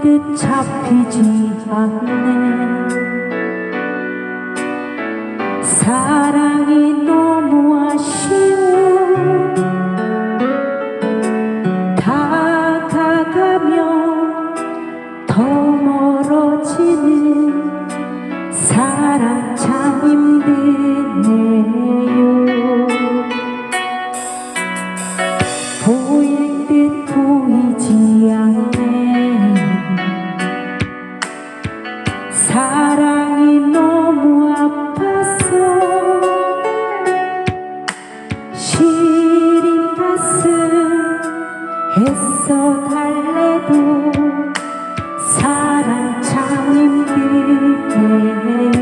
듯 잡히지 않네. 사랑이 달래도 사랑 참 힘드네요